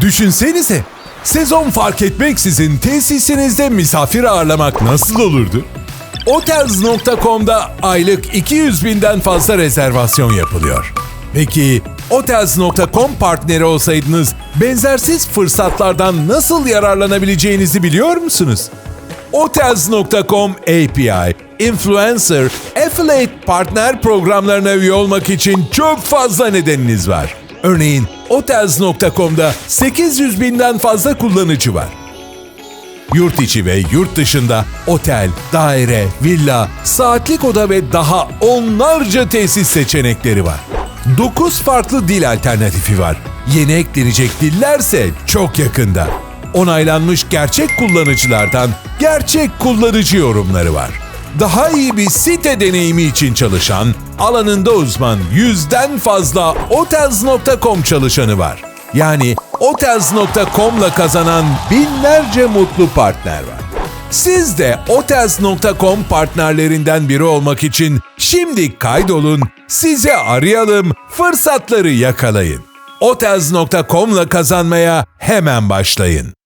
Düşünsenize, sezon fark etmeksizin tesisinizde misafir ağırlamak nasıl olurdu? Hotels.com'da aylık 200 binden fazla rezervasyon yapılıyor. Peki Hotels.com partneri olsaydınız benzersiz fırsatlardan nasıl yararlanabileceğinizi biliyor musunuz? Hotels.com API, influencer, affiliate partner programlarına üye olmak için çok fazla nedeniniz var. Örneğin Hotels.com'da 800 binden fazla kullanıcı var. Yurt içi ve yurt dışında otel, daire, villa, saatlik oda ve daha onlarca tesis seçenekleri var. 9 farklı dil alternatifi var. Yeni eklenecek dillerse çok yakında. Onaylanmış gerçek kullanıcılardan gerçek kullanıcı yorumları var. Daha iyi bir site deneyimi için çalışan, alanında uzman yüzden fazla Hotels.com çalışanı var. Yani Hotels.com'la kazanan binlerce mutlu partner var. Siz de Hotels.com partnerlerinden biri olmak için şimdi kaydolun, sizi arayalım, fırsatları yakalayın. Hotels.com'la kazanmaya hemen başlayın.